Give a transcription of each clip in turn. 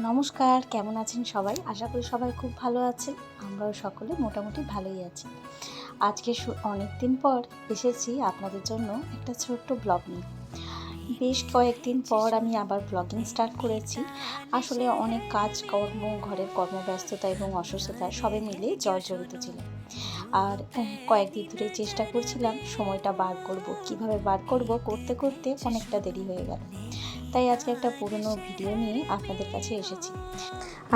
নমস্কার, কেমন আছেন সবাই? আশা করি সবাই খুব ভালো আছেন। আমরাও সকলে মোটামুটি ভালোই আছি। আজকে অনেক দিন পর এসেছি আপনাদের জন্য একটা ছোট্ট ব্লগ নিয়ে। বেশ কয়েকদিন পর আমি আবার ব্লগিং স্টার্ট করেছি। আসলে অনেক কাজ কর্ম ঘরের কর্মব্যস্ততা এবং অসুস্থতা সবে মিলে জর্জরিত ছিল। আর কয়েকদিন ধরে চেষ্টা করছিলাম সময়টা বার করব, কীভাবে বার করব, করতে করতে অনেকটা দেরি হয়ে গেল। তাই আজকে একটা পুরনো ভিডিও নিয়ে আপনাদের কাছে এসেছি।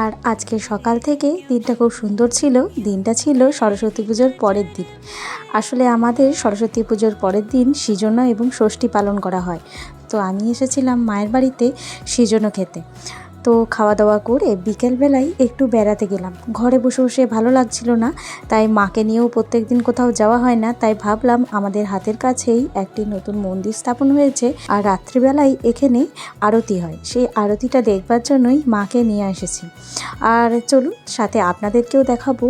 আর আজকে সকাল থেকে দিনটা খুব সুন্দর ছিল, দিনটা ছিল সরস্বতী পুজোর পরের দিন। আসলে আমাদের সরস্বতী পুজোর পরের দিন সৃজনা এবং ষষ্ঠী পালন করা হয়। তো আমি এসেছিলাম মায়ের বাড়িতে সিজনও খেতে। তো খাওয়া দাওয়া করে বিকেলবেলায় একটু বেড়াতে গেলাম। ঘরে বসে বসে ভালো লাগছিল না, তাই মাকে নিয়েও প্রত্যেক দিন কোথাও যাওয়া হয় না, তাই ভাবলাম আমাদের হাতের কাছেই একটি নতুন মন্দির স্থাপন হয়েছে আর রাত্রিবেলায় এখানে আরতি হয়। সেই আরতিটা দেখবার জন্যই মাকে নিয়ে এসেছি। আর চলুন, সাথে আপনাদেরকেও দেখাবো।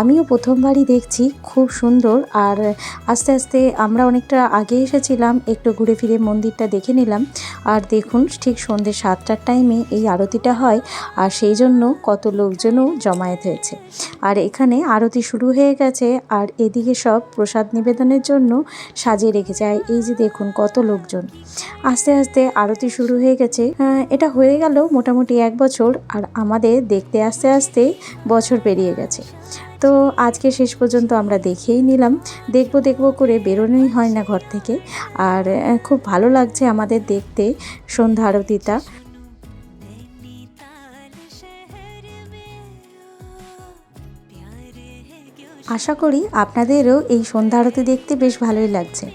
আমিও প্রথমবারই দেখছি, খুব সুন্দর। আর আস্তে আস্তে আমরা অনেকটা আগে এসেছিলাম, একটু ঘুরে ফিরে মন্দিরটা দেখে নিলাম। আর দেখুন, ঠিক সন্ধ্যে সাতটার টাইমে এই আরতিটা হয় আর সেই জন্য কত লোকজনও জমায়েত হয়েছে। আর এখানে আরতি শুরু হয়ে গেছে আর এদিকে সব প্রসাদ নিবেদনের জন্য সাজিয়ে রেখেছে আর এই যে দেখুন কত লোকজন। আস্তে আস্তে আরতি শুরু হয়ে গেছে। এটা হয়ে গেল মোটামুটি এক বছর আর আমাদের দেখতে আস্তে আস্তে বছর পেরিয়ে গেছে। তো আজকে শেষ পর্যন্ত আমরা দেখেই নিলাম। দেখব দেখব করে বেরোনোই হয় না ঘর থেকে। আর খুব ভালো লাগছে আমাদের দেখতে সন্ধ্যা আরতিটা। আশা করি আপনাদেরও এই সন্ধ্যা আরতি দেখতে বেশ ভালোই লাগছে।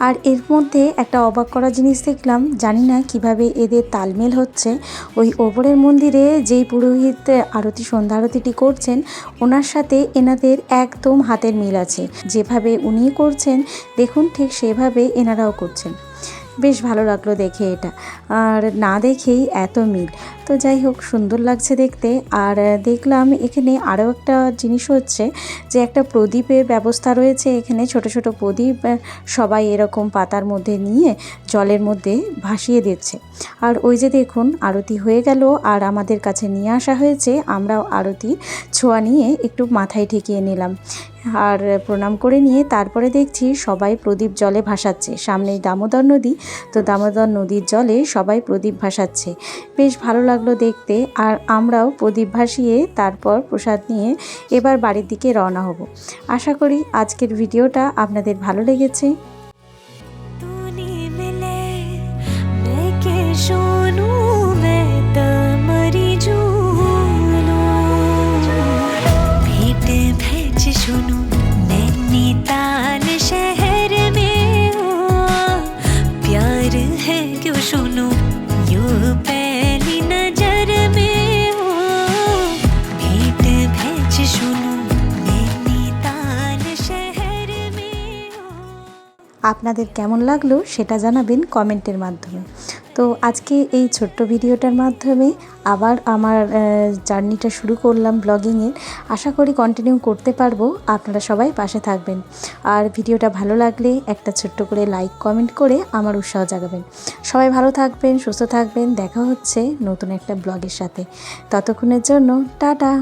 আর এর মধ্যে একটা অবাক করা জিনিস দেখলাম, জানি না কীভাবে এদের তালমেল হচ্ছে। ওই ওপরের মন্দিরে যেই পুরোহিত আরতি, সন্ধ্যা আরতিটি করছেন, ওনার সাথে এনাদের একদম হাতের মিল আছে। যেভাবে উনি করছেন, দেখুন ঠিক সেভাবে এনারাও করছেন। বেশ ভালো লাগল দেখে এটা। আর না দেখেই এত মিল। তো যাই হোক, সুন্দর লাগছে দেখতে। আর দেখলাম এখানে আরও একটা জিনিস হচ্ছে যে একটা প্রদীপের ব্যবস্থা রয়েছে এখানে ছোট ছোট প্রদীপ সবাই এরকম পাতার মধ্যে নিয়ে জলের মধ্যে ভাসিয়ে দিচ্ছে। আর ওই যে দেখুন, আরতি হয়ে গেল। আর আমাদের কাছে নিয়ে আসা হয়েছে। আমরাও আরতি ছোঁয়া নিয়ে একটু মাথায় ঠেকিয়ে নিলাম। আর প্রণাম করে নিয়ে তারপরে দেখছি সবাই প্রদীপ জলে ভাসাচ্ছে। সামনেই দামোদর নদী, তো দামোদর নদীর জলে সবাই প্রদীপ ভাসাচ্ছে। বেশ ভালো লাগল দেখতে, আর আমরাও প্রদীপ ভাসিয়ে তারপর প্রসাদ নিয়ে এবার বাড়ির দিকে রওনা হব। আশা করি আজকের ভিডিওটা আপনাদের ভালো লেগেছে। আপনাদের কেমন লাগল সেটা জানাবেন কমেন্টের মাধ্যমে। তো আজকে এই ছোট্ট ভিডিওটার মাধ্যমে আবার আমার জার্নিটা শুরু করলাম ব্লগিংয়ের আশা করি কন্টিনিউ করতে পারব। আপনারা সবাই পাশে থাকবেন। আর ভিডিওটা ভালো লাগলে একটা ছোট্ট করে লাইক কমেন্ট করে আমার উৎসাহ জাগাবেন। সবাই ভালো থাকবেন, সুস্থ থাকবেন। দেখা হচ্ছে নতুন একটা ব্লগের সাথে। ততক্ষণের জন্য, টাটা!